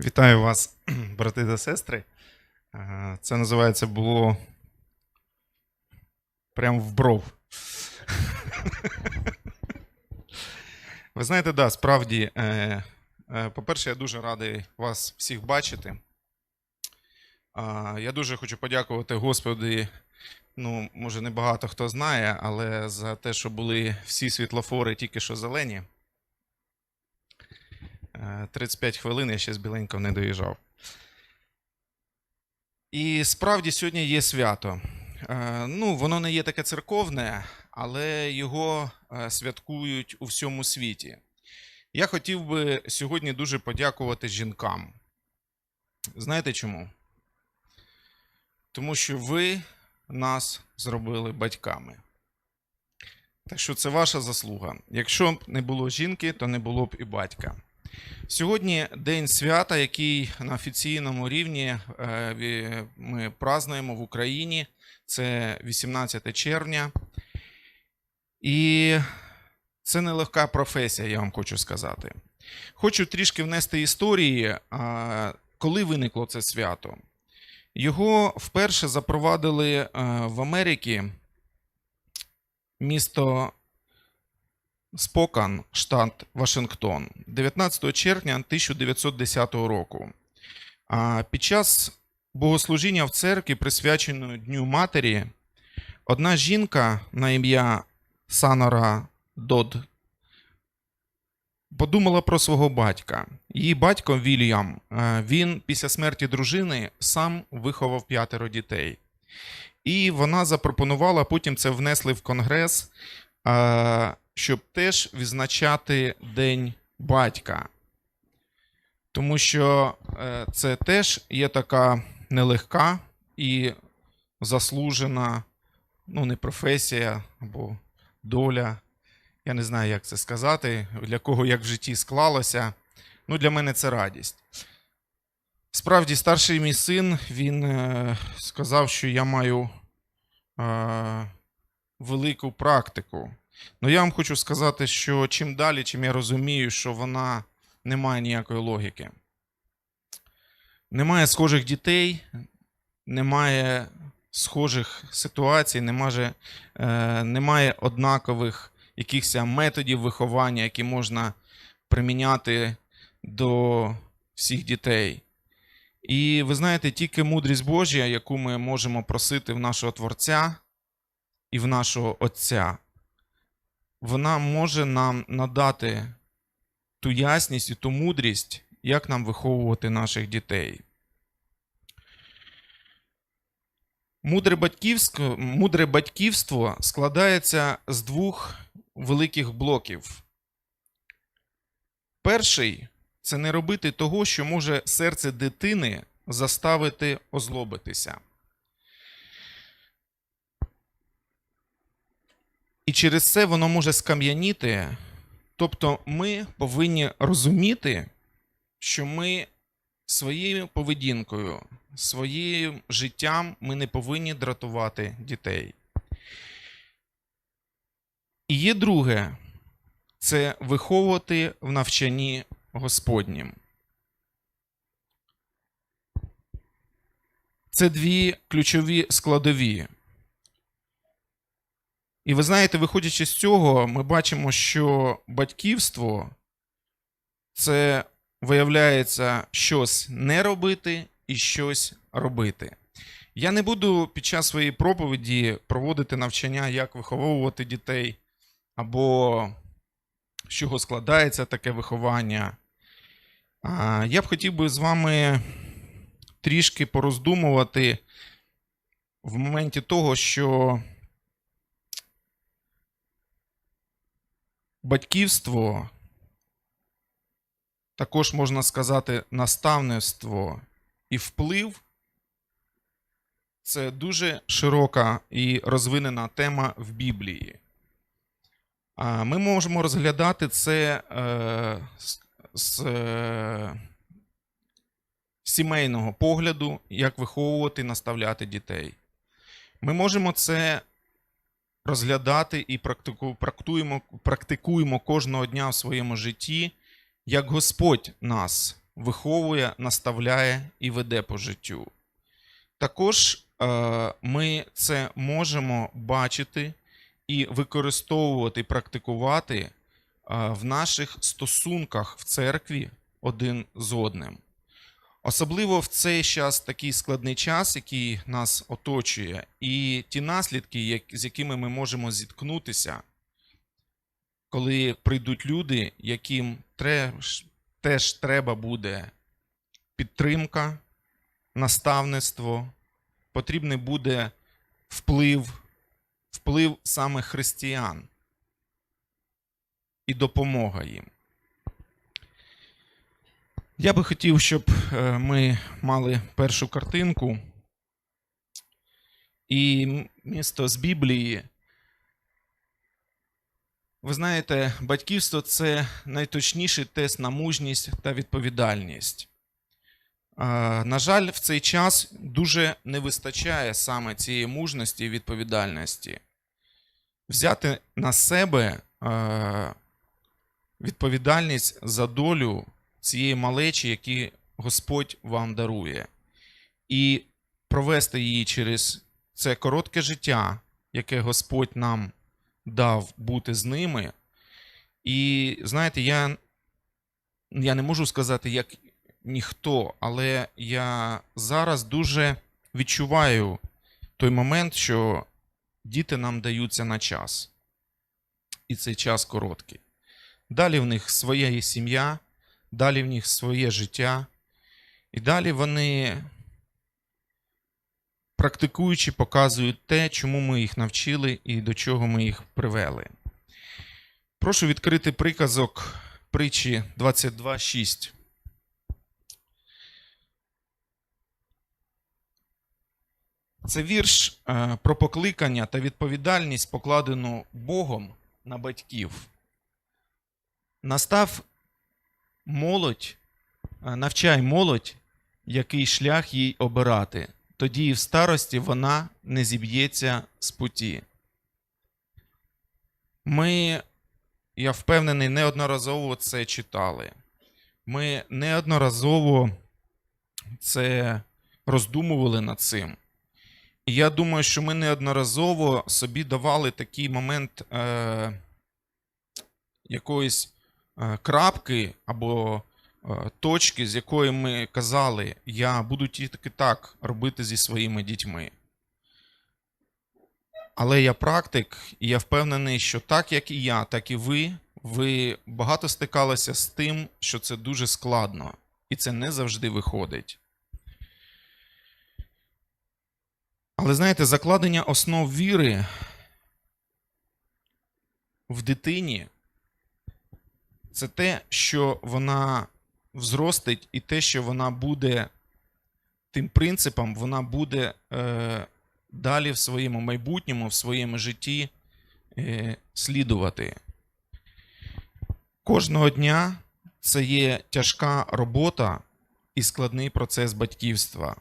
Вітаю вас, брати та сестри. Е, Це називається було прям в бров. Ви знаєте, да, справді, е, е, по-перше, я дуже радий вас всіх бачити. Я дуже хочу подякувати Господи. Ну, може, не багато хто знає, але за те, що були всі світлофори тільки що зелені. Е, 35 хвилин я ще з біленького не доїжджав. І справді сьогодні є свято. Е, Ну, воно не є таке церковне, але його е, святкують у всьому світі. Я хотів би сьогодні дуже подякувати жінкам. Знаєте чому? Тому що ви нас зробили батьками. Так що це ваша заслуга. Якщо б не було жінки, то не було б і батька. Сьогодні день свята, який на офіційному рівні е, ми празднуємо в Україні. Це 18 червня. І це нелегка професія, я вам хочу сказати. Хочу трішки внести історії, коли виникло це свято. Його вперше запровадили е, в Америці місто Спокан, штат Вашингтон, 19 червня 1910 року. Під час богослужіння в церкві, присвяченої Дню Матері, одна жінка на ім'я Санора Дод подумала про свого батька. Її батько Вільям, він після смерті дружини сам виховав п'ятеро дітей. І вона запропонувала, потім це внесли в конгрес, щоб теж відзначати День батька. Тому що е, це теж є така нелегка і заслужена, ну, не професія або доля. Я не знаю, як це сказати, для кого як в житті склалося. Ну, для мене це радість. Справді, старший мій син він е, сказав, що я маю е, велику практику. Ну, я вам хочу сказати, що чим далі, чим я розумію, що вона не має ніякої логіки. Немає схожих дітей, немає схожих ситуацій, немає, е, немає однакових якихось методів виховання, які можна приміняти до всіх дітей. І ви знаєте, тільки мудрість Божя, яку ми можемо просити в нашого Творця і в нашого Отця, вона може нам надати ту ясність і ту мудрість, як нам виховувати наших дітей. Мудре батьківство, мудре батьківство складається з двох великих блоків. Перший це не робити того, що може серце дитини заставити озлобитися. І через це воно може скам'яніти. Тобто ми повинні розуміти, що ми своєю поведінкою, своїм життям ми не повинні дратувати дітей. І є друге це виховувати в навчанні Господнім. Це дві ключові складові. І ви знаєте, виходячи з цього, ми бачимо, що батьківство це виявляється щось не робити і щось робити. Я не буду під час своєї проповіді проводити навчання, як виховувати дітей, або з чого складається таке виховання. Я б хотів би з вами трішки пороздумувати в моменті того, що батьківство, також можна сказати, наставництво і вплив це дуже широка і розвинена тема в Біблії. Ми можемо розглядати це е, з, е, сімейного погляду, як виховувати наставляти дітей. Ми можемо це розглядати і практикуємо, практикуємо кожного дня в своєму житті, як Господь нас виховує, наставляє і веде по життю. Також е, ми це можемо бачити і використовувати, практикувати е, в наших стосунках в церкві один з одним. Особливо в цей час такий складний час, який нас оточує, і ті наслідки, з якими ми можемо зіткнутися, коли прийдуть люди, яким теж треба буде підтримка, наставництво, потрібний буде вплив, вплив саме християн і допомога їм. Я би хотів, щоб е, ми мали першу картинку. І місто з Біблії. Ви знаєте, батьківство це найточніший тест на мужність та відповідальність. На жаль, в цей час дуже не вистачає саме цієї мужності і відповідальності. Взяти на себе відповідальність за долю цієї малечі, які Господь вам дарує, і провести її через це коротке життя, яке Господь нам дав бути з ними. І знаєте, я, я не можу сказати, як ніхто, але я зараз дуже відчуваю той момент, що діти нам даються на час. І цей час короткий. Далі в них своя є сім'я, далі в них своє життя, і далі вони, практикуючи, показують те, чому ми їх навчили і до чого ми їх привели. Прошу відкрити приказок притчі 22.6. Це вірш е, про покликання та відповідальність, покладену Богом на батьків. Настав молодь, навчай молодь, який шлях їй обирати. Тоді і в старості вона не зіб'ється з путі. Ми, я впевнений, неодноразово це читали. Ми неодноразово це роздумували над цим. І я думаю, що ми неодноразово собі давали такий момент е, якоїсь крапки або е, точки, з якої ми казали, я буду тільки так робити зі своїми дітьми. Але я практик, і я впевнений, що так як і я, так і ви, ви багато стикалися з тим, що це дуже складно, і це не завжди виходить. Але знаєте, закладення основ віри в дитині це те, що вона взростить, і те, що вона буде тим принципом, вона буде е, далі в своєму майбутньому, в своєму житті е, слідувати. Кожного дня це є тяжка робота і складний процес батьківства.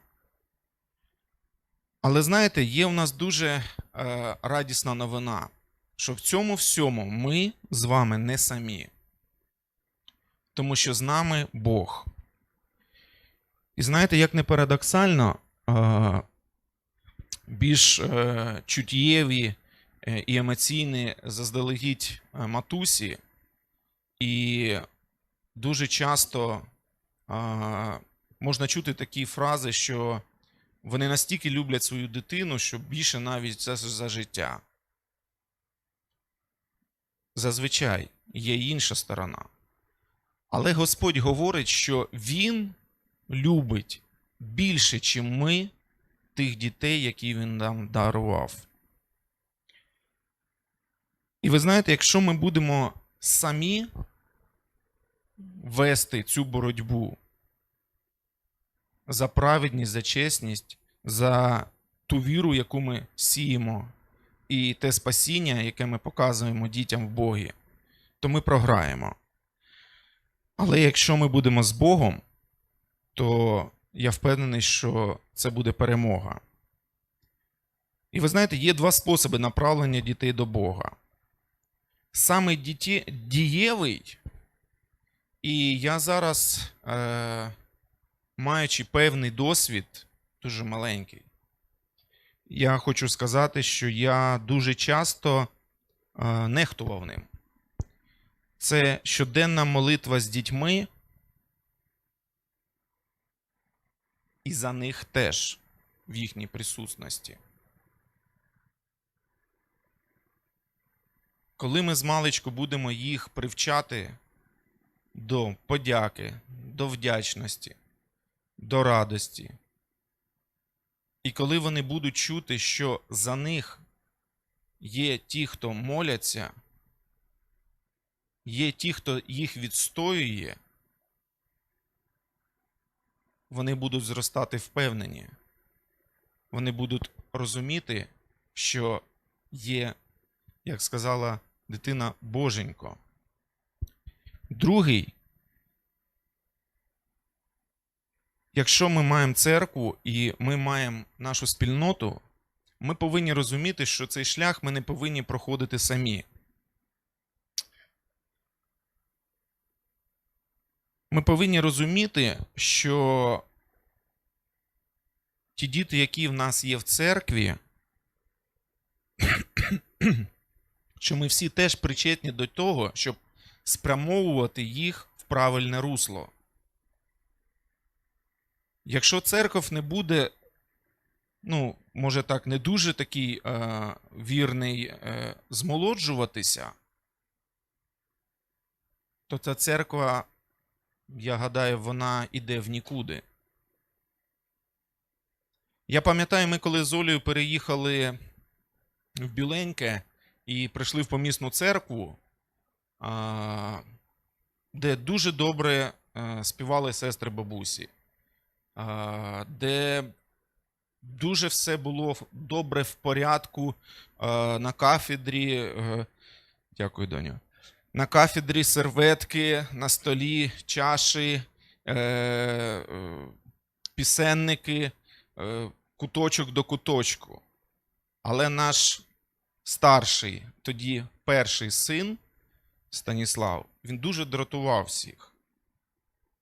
Але знаєте, є в нас дуже е, радісна новина, що в цьому всьому ми з вами не самі, тому що з нами Бог. І знаєте, як не парадоксально, більш е, чуттєві е, і емоційні заздалегідь е, матусі, і дуже часто можна чути такі фрази, що вони настільки люблять свою дитину, що більше навіть за, за життя. Зазвичай є інша сторона. Але Господь говорить, що Він любить більше, чим ми, тих дітей, які Він нам дарував. І ви знаєте, якщо ми будемо самі вести цю боротьбу, за праведність, за чесність, за ту віру, яку ми сіємо, і те спасіння, яке ми показуємо дітям в Богі, то ми програємо. Але якщо ми будемо з Богом, то я впевнений, що це буде перемога. І ви знаєте, є два способи направлення дітей до Бога. Саме діті... дієвий І я зараз, е, маючи певний досвід, дуже маленький, я хочу сказати, що я дуже часто е, нехтував ним. Це щоденна молитва з дітьми, і за них теж в їхній присутності. Коли ми з маличку будемо їх привчати до подяки, до вдячності, до радості, і коли вони будуть чути, що за них є ті, хто моляться, є ті, хто їх відстоює, вони будуть зростати впевнені. Вони будуть розуміти, що є, як сказала дитина, Боженько. Другий. Якщо ми маємо церкву і ми маємо нашу спільноту, ми повинні розуміти, що цей шлях ми не повинні проходити самі. Ми повинні розуміти, що ті діти, які в нас є в церкві, що ми всі теж причетні до того, щоб спрямовувати їх в правильне русло. Якщо церков не буде, ну, може так, не дуже такий е, вірний е, змолоджуватися, то ця церква, я гадаю, вона іде в нікуди. Я пам'ятаю, ми коли з Олею переїхали в Біленьке і прийшли в помісну церкву, де дуже добре е, співали сестри бабусі, де дуже все було добре в порядку е, на кафедрі. е, Дякую, доню. На кафедрі серветки, на столі чаші, е, е, пісенники, е, куточок до куточку. Але наш старший, тоді перший син Станіслав, він дуже дратував всіх,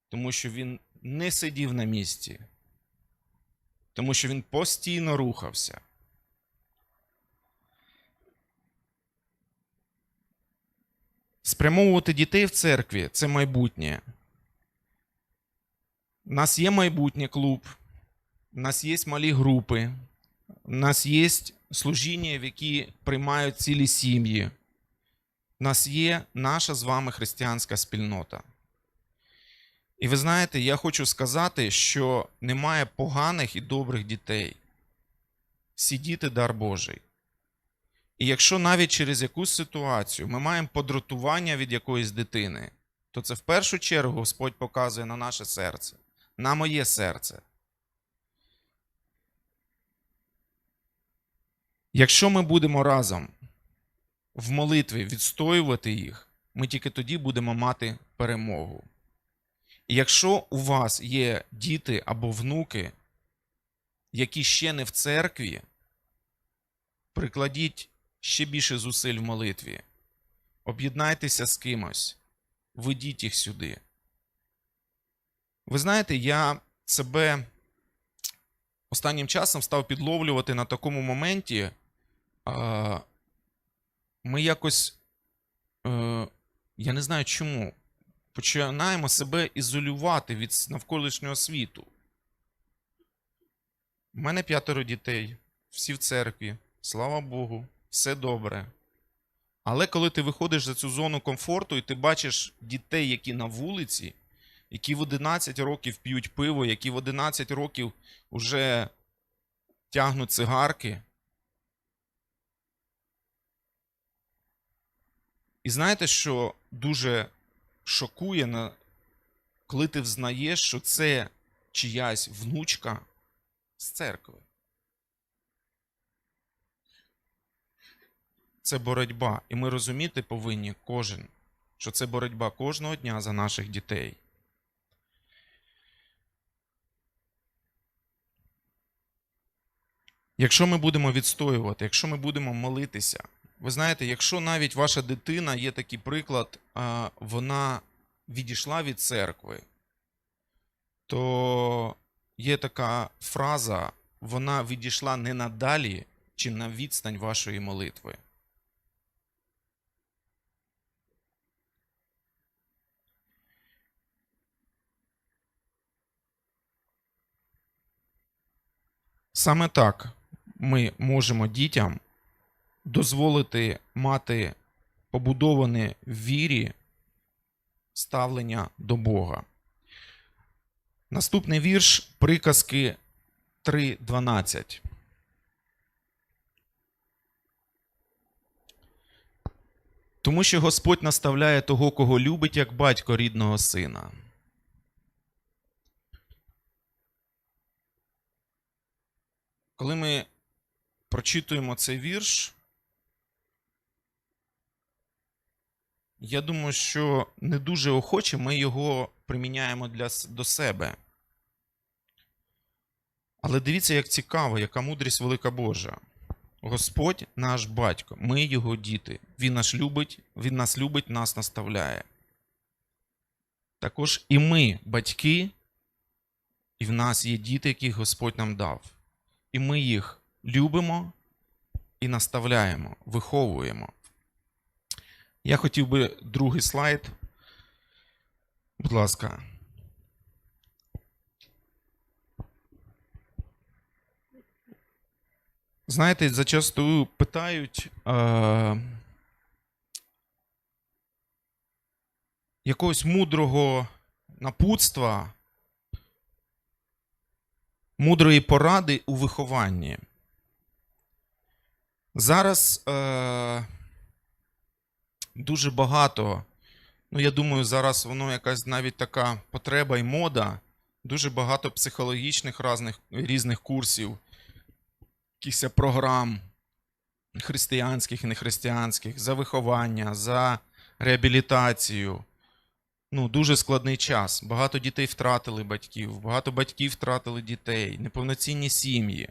тому що він не сидів на місці, тому що він постійно рухався. Спрямовувати дітей в церкві це майбутнє. У нас є майбутнє клуб, у нас є малі групи, у нас є служіння, в які приймають цілі сім'ї. У нас є наша з вами християнська спільнота. І ви знаєте, я хочу сказати, що немає поганих і добрих дітей. Всі діти дар Божий. І якщо навіть через якусь ситуацію ми маємо подратування від якоїсь дитини, то це в першу чергу Господь показує на наше серце, на моє серце. Якщо ми будемо разом в молитві відстоювати їх, ми тільки тоді будемо мати перемогу. І якщо у вас є діти або внуки, які ще не в церкві, прикладіть ще більше зусиль в молитві. Об'єднайтеся з кимось, ведіть їх сюди. Ви знаєте, я себе останнім часом став підловлювати на такому моменті. Ми якось, е, я не знаю чому, починаємо себе ізолювати від навколишнього світу. У мене п'ятеро дітей, всі в церкві, слава Богу, все добре. Але коли ти виходиш за цю зону комфорту і ти бачиш дітей, які на вулиці, які в 11 років п'ють пиво, які в 11 років вже тягнуть цигарки. І знаєте, що дуже шокує, коли ти взнаєш, що це чиясь внучка з церкви. Це боротьба. І ми розуміти повинні кожен, що це боротьба кожного дня за наших дітей. Якщо ми будемо відстоювати, якщо ми будемо молитися, ви знаєте, якщо навіть ваша дитина є такий приклад, вона відійшла від церкви, то є така фраза: вона відійшла не надалі чи на відстань вашої молитви. Саме так ми можемо дітям дозволити мати побудоване в вірі ставлення до Бога. Наступний вірш приказки 3.12. Тому що Господь наставляє того, кого любить, як батько рідного сина. Коли ми прочитуємо цей вірш, я думаю, що не дуже охоче ми його приміняємо для, до себе. Але дивіться, як цікаво, яка мудрість велика Божа. Господь наш батько, ми його діти. Він нас любить, він нас любить, нас наставляє. Також і ми, батьки, і в нас є діти, яких Господь нам дав. І ми їх любимо і наставляємо, виховуємо. Я хотів би другий слайд. Будь ласка. Знаєте, зачастую питають е, якогось мудрого напутства, мудрої поради у вихованні. Зараз е, дуже багато, ну я думаю, зараз воно якась навіть така потреба і мода, дуже багато психологічних різних, різних курсів якихось програм християнських і нехристиянських, за виховання, за реабілітацію. Ну, дуже складний час. Багато дітей втратили батьків, багато батьків втратили дітей, неповноцінні сім'ї.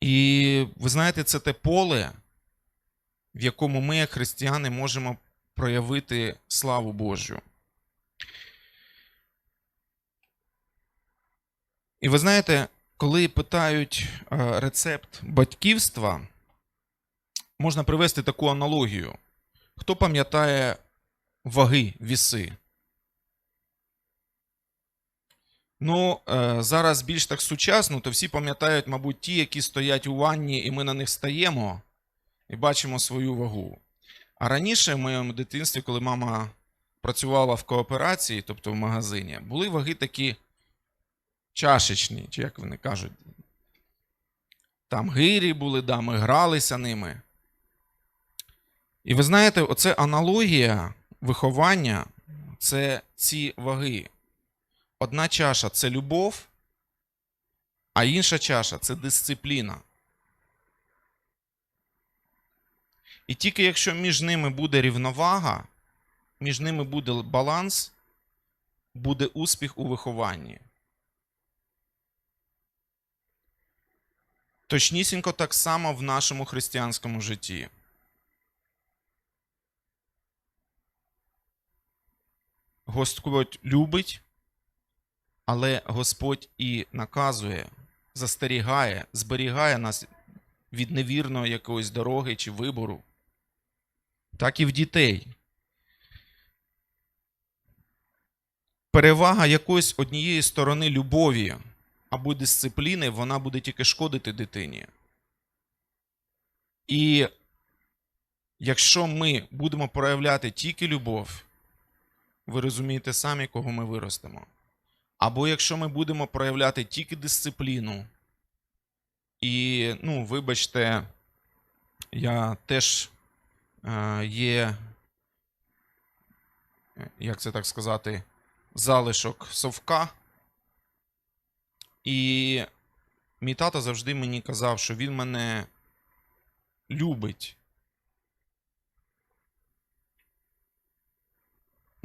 І ви знаєте, це те поле, в якому ми, як християни, можемо проявити славу Божу. І ви знаєте, коли питають е, рецепт батьківства, можна привести таку аналогію. Хто пам'ятає ваги, віси? Ну, е, зараз більш так сучасно, то всі пам'ятають, мабуть, ті, які стоять у ванні, і ми на них стаємо і бачимо свою вагу. А раніше, в моєму дитинстві, коли мама працювала в кооперації, тобто в магазині, були ваги такі чашечні, чи як вони кажуть. Там гирі були, да, ми гралися ними. І ви знаєте, оце аналогія виховання це ці ваги. Одна чаша це любов, а інша чаша це дисципліна. І тільки якщо між ними буде рівновага, між ними буде баланс, буде успіх у вихованні. Точнісінько так само в нашому християнському житті. Господь любить, але Господь і наказує, застерігає, зберігає нас від невірної якоїсь дороги чи вибору. Так і в дітей. Перевага якоїсь однієї сторони любові або дисципліни, вона буде тільки шкодити дитині. І якщо ми будемо проявляти тільки любов, ви розумієте самі, кого ми виростемо. Або якщо ми будемо проявляти тільки дисципліну, і, ну, вибачте, я теж е, є, як це так сказати, залишок совка. І мій тато завжди мені казав, що він мене любить.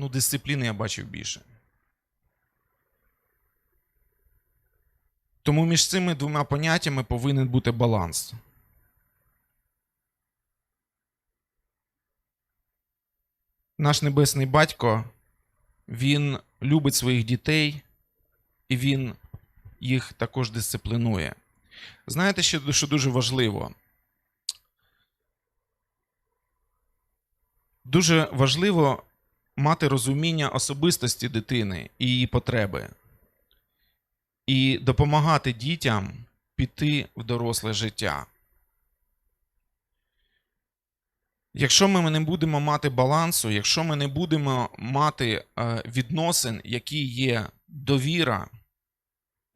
Ну, дисципліни я бачив більше. Тому між цими двома поняттями повинен бути баланс. Наш небесний батько він любить своїх дітей і він їх також дисциплінує. Знаєте, що, дуже важливо? Дуже важливо мати розуміння особистості дитини і її потреби, і допомагати дітям піти в доросле життя. Якщо ми не будемо мати балансу, якщо ми не будемо мати е, відносин, які є довіра,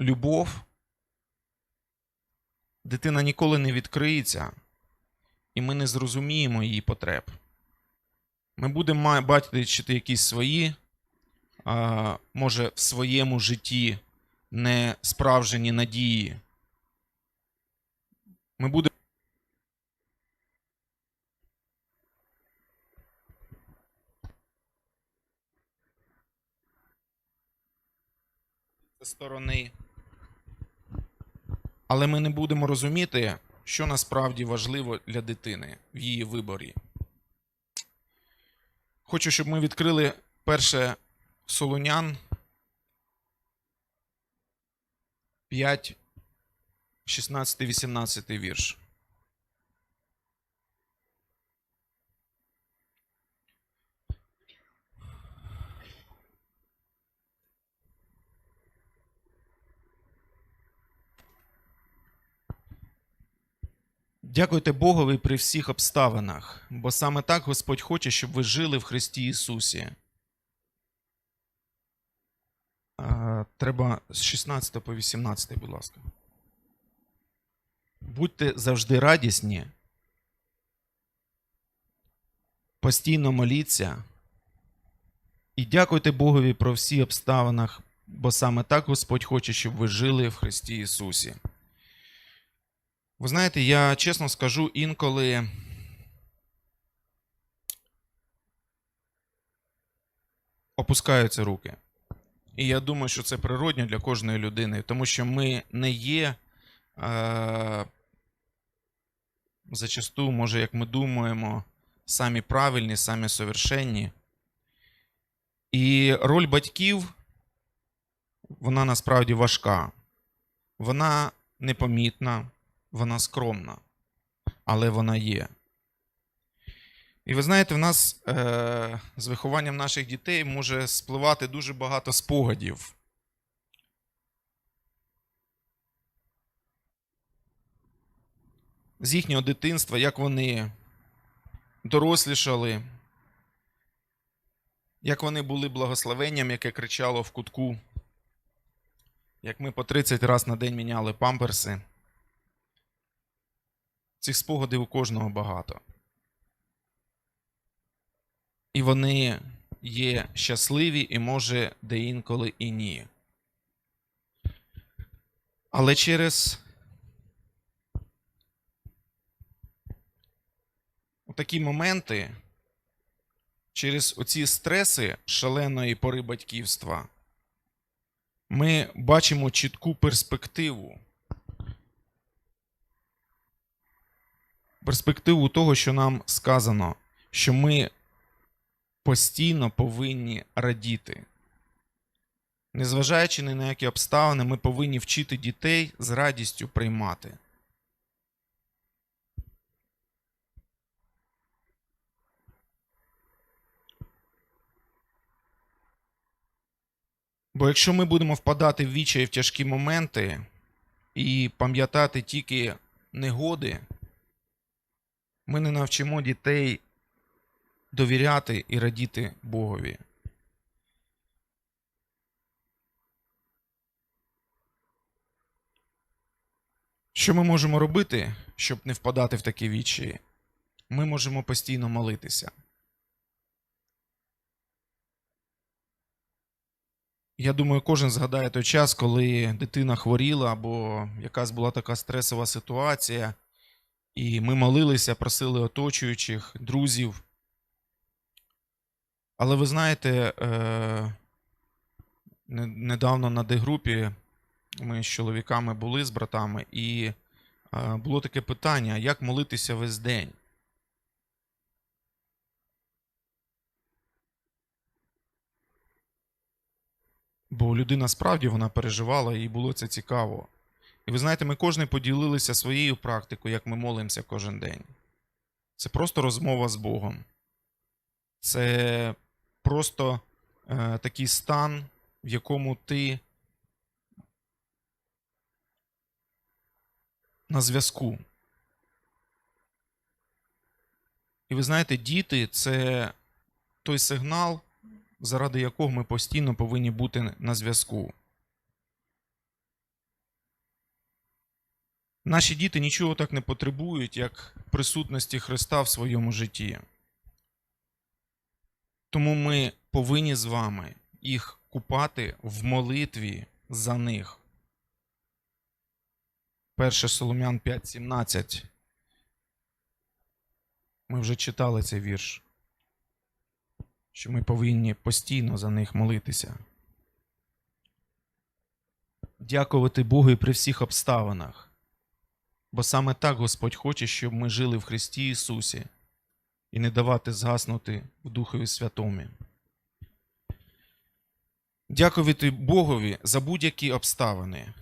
любов, дитина ніколи не відкриється, і ми не зрозуміємо її потреб. Ми будемо бачити якісь свої, може, в своєму житті не справжні надії. Ми будемо. Сторони. Але ми не будемо розуміти, що насправді важливо для дитини в її виборі. Хочу, щоб ми відкрили перше Солонян 5, 16, 18 вірш. Дякуйте Богові при всіх обставинах, бо саме так Господь хоче, щоб ви жили в Христі Ісусі. Треба з 16 по 18, будь ласка. Будьте завжди радісні. Постійно моліться. І дякуйте Богові про всі обставинах, бо саме так Господь хоче, щоб ви жили в Христі Ісусі. Ви знаєте, я чесно скажу, інколи опускаються руки. І я думаю, що це природньо для кожної людини, тому що ми не є е, зачасту, може, як ми думаємо, самі правильні, самі совершенні. І роль батьків, вона насправді важка. Вона непомітна, вона скромна, але вона є. І ви знаєте, в нас е, з вихованням наших дітей може спливати дуже багато спогадів. З їхнього дитинства, як вони дорослішали, як вони були благословенням, яке кричало в кутку, як ми по 30 разів на день міняли памперси. Цих спогадів у кожного багато. І вони є щасливі і може де інколи і ні. Але через такі моменти, через оці стреси шаленої пори батьківства, ми бачимо чітку перспективу. Перспективу того, що нам сказано, що ми постійно повинні радіти. Незважаючи ні на які обставини, ми повинні вчити дітей з радістю приймати. Бо якщо ми будемо впадати в вічай в тяжкі моменти і пам'ятати тільки негоди, ми не навчимо дітей довіряти і радіти Богові. Що ми можемо робити, щоб не впадати в такі вічі? Ми можемо постійно молитися. Я думаю, кожен згадає той час, коли дитина хворіла, або якась була така стресова ситуація, і ми молилися, просили оточуючих, друзів. Але ви знаєте, е, недавно на Д-групі ми з чоловіками були з братами, і е, було таке питання: як молитися весь день? Бо людина справді вона переживала і було це цікаво. І ви знаєте, ми кожен поділилися своєю практикою, як ми молимося кожен день. Це просто розмова з Богом. Це просто е, такий стан, в якому ти на зв'язку. І ви знаєте, діти це той сигнал, заради якого ми постійно повинні бути на зв'язку. Наші діти нічого так не потребують, як присутності Христа в своєму житті. Тому ми повинні з вами їх купати в молитві за них. 1 Солом'ян 5.17. Ми вже читали цей вірш, що ми повинні постійно за них молитися. Дякувати Богу і при всіх обставинах. Бо саме так Господь хоче, щоб ми жили в Христі Ісусі і не давати згаснути в Духові Святомі. Дякувати Богові за будь-які обставини.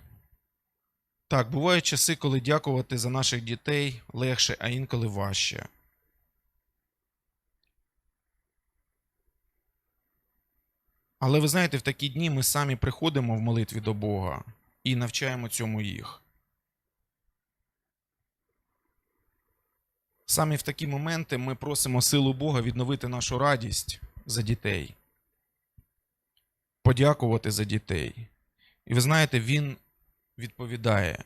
Так, бувають часи, коли дякувати за наших дітей легше, а інколи важче. Але ви знаєте, в такі дні ми самі приходимо в молитві до Бога і навчаємо цьому їх. Саме в такі моменти ми просимо силу Бога відновити нашу радість за дітей, подякувати за дітей. І ви знаєте, Він відповідає,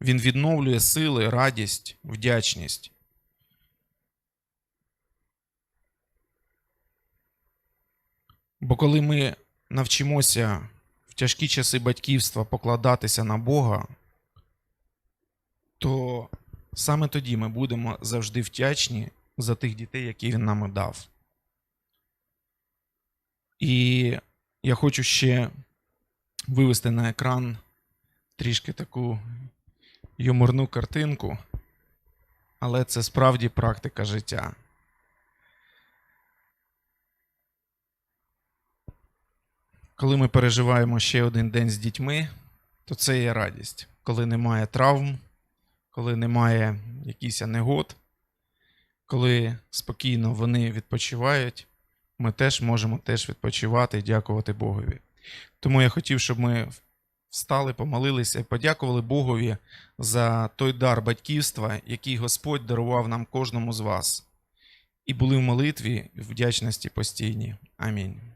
Він відновлює сили, радість, вдячність. Бо коли ми навчимося в тяжкі часи батьківства покладатися на Бога, то саме тоді ми будемо завжди вдячні за тих дітей, які він нам дав. І я хочу ще вивести на екран трішки таку юморну картинку, але це справді практика життя. Коли ми переживаємо ще один день з дітьми, то це є радість. Коли немає травм, коли немає якихось негод, коли спокійно вони відпочивають, ми теж можемо теж відпочивати і дякувати Богові. Тому я хотів, щоб ми встали, помолилися і подякували Богові за той дар батьківства, який Господь дарував нам кожному з вас. І були в молитві в вдячності постійні. Амінь.